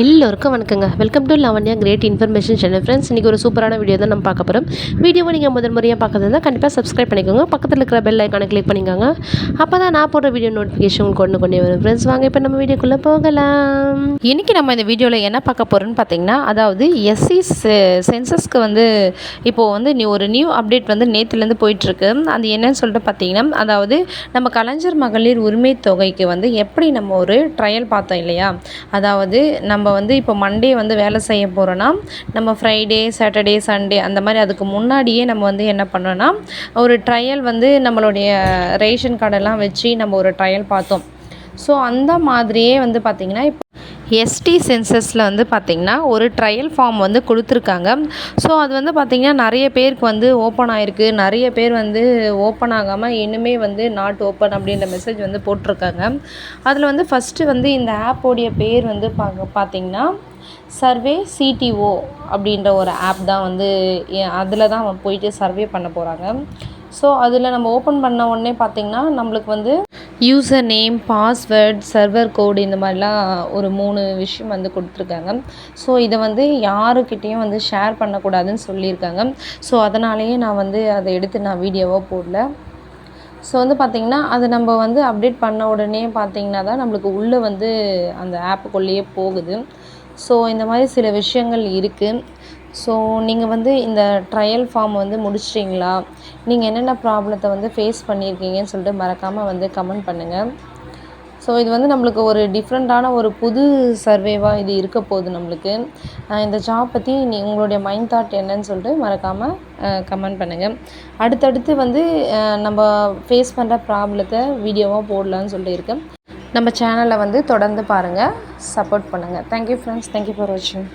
எல்லோருக்கும் வணக்கங்க. Welcome to Lavanya great information channel friends இன்றைக்கி ஒரு சூப்பரான வீடியோ தான் நம்ம பார்க்க போகிறோம் வீடியோவை நீங்கள் முதல் முறையாக பார்க்குறதுனா கண்டிப்பாக சப்ஸ்கிரைப் பண்ணிக்கோங்க. பக்கத்தில் இருக்கிற பெல் ஐக்கானை கிளிக் பண்ணிக்கோங்க. அப்போ தான் நான் போடுற வீடியோ நோட்டிஃபிகேஷன் உங்களுக்கு கொண்டு கொண்டே வரும். ஃப்ரெண்ட்ஸ் வாங்க இப்போ நம்ம வீடியோக்குள்ளே போகலாம். இன்றைக்கி நம்ம இந்த வீடியோவில் என்ன பார்க்க போகிறோம்னு பார்த்தீங்கன்னா அதாவது எஸ்சி சென்சஸ்க்கு வந்து இப்போது வந்து நீ ஒரு நியூ அப்டேட் வந்து நேற்றுலேருந்து போயிட்டுருக்கு. அது என்னன்னு சொல்லிட்டு பார்த்தீங்கன்னா அதாவது நம்ம கலைஞர் மகளிர் உரிமை தொகைக்கு வந்து எப்படி நம்ம ஒரு ட்ரையல் பார்த்தோம் இல்லையா? அதாவது நம்ம நம்ம வந்து இப்போ மண்டே வந்து வேலை செய்ய போகிறோன்னா நம்ம ஃப்ரைடே சாட்டர்டே சண்டே அந்த மாதிரி அதுக்கு முன்னாடியே நம்ம வந்து என்ன பண்ணோன்னா ஒரு ட்ரையல் வந்து நம்மளுடைய ரேஷன் கார்டெல்லாம் வச்சு நம்ம ஒரு ட்ரையல் பார்த்தோம். ஸோ அந்த மாதிரியே வந்து பார்த்திங்கன்னா இப்போ எஸ்டி சென்சஸில் வந்து பார்த்திங்கன்னா ஒரு ட்ரையல் ஃபார்ம் வந்து கொடுத்துருக்காங்க. ஸோ அது வந்து பார்த்திங்கன்னா நிறைய பேருக்கு வந்து ஓப்பன் ஆகிருக்கு நிறைய பேர் வந்து ஓப்பன் ஆகாமல் இன்னுமே வந்து நாட் ஓப்பன் அப்படின்ற மெசேஜ் வந்து போட்டிருக்காங்க. அதில் வந்து ஃபஸ்ட்டு வந்து இந்த ஆப்போடைய பேர் வந்து பார்க்க பார்த்திங்கன்னா சர்வே சிடிஓ அப்படின்ற ஒரு ஆப் தான் வந்து அதில் தான் போயிட்டு சர்வே பண்ண போகிறாங்க ஸோ அதில் நம்ம ஓப்பன் பண்ண உடனே பார்த்திங்கன்னா நம்மளுக்கு வந்து user name password server code இந்த மாதிரிலாம் ஒரு மூணு விஷயம் வந்து கொடுத்துருக்காங்க. ஸோ இதை வந்து யாருக்கிட்டேயும் வந்து ஷேர் பண்ணக்கூடாதுன்னு சொல்லியிருக்காங்க. ஸோ அதனாலேயே நான் வந்து அதை எடுத்து நான் வீடியோவாக போடல. ஸோ வந்து பார்த்திங்கன்னா அது நம்ம வந்து அப்டேட் பண்ண உடனே பார்த்திங்கன்னா தான் நம்மளுக்கு உள்ளே வந்து அந்த ஆப்புக்குள்ளேயே போகுது. ஸோ இந்த மாதிரி சில விஷயங்கள் இருக்குது ஸோ நீங்கள் வந்து இந்த ட்ரையல் ஃபார்ம் வந்து முடிச்சிட்டிங்களா? நீங்கள் என்னென்ன ப்ராப்ளத்தை வந்து ஃபேஸ் பண்ணியிருக்கீங்கன்னு சொல்லிட்டு மறக்காமல் வந்து கமெண்ட் பண்ணுங்கள் ஸோ இது வந்து நம்மளுக்கு ஒரு டிஃப்ரெண்ட்டான ஒரு புது சர்வேவாக இது இருக்க போகுது நம்மளுக்கு. இந்த ஜாப் பற்றி நீ உங்களுடைய மைண்ட் தாட் என்னன்னு சொல்லிட்டு மறக்காமல் கமெண்ட் பண்ணுங்கள் அடுத்தடுத்து வந்து நம்ம ஃபேஸ் பண்ணுற ப்ராப்ளத்தை வீடியோவாக போடலான்னு சொல்லிட்டு இருக்கேன் நம்ம சேனலை வந்து தொடர்ந்து பாருங்கள் சப்போர்ட் பண்ணுங்கள் தேங்க்யூ ஃப்ரெண்ட்ஸ் தேங்க்யூ ஃபார் வாட்சிங்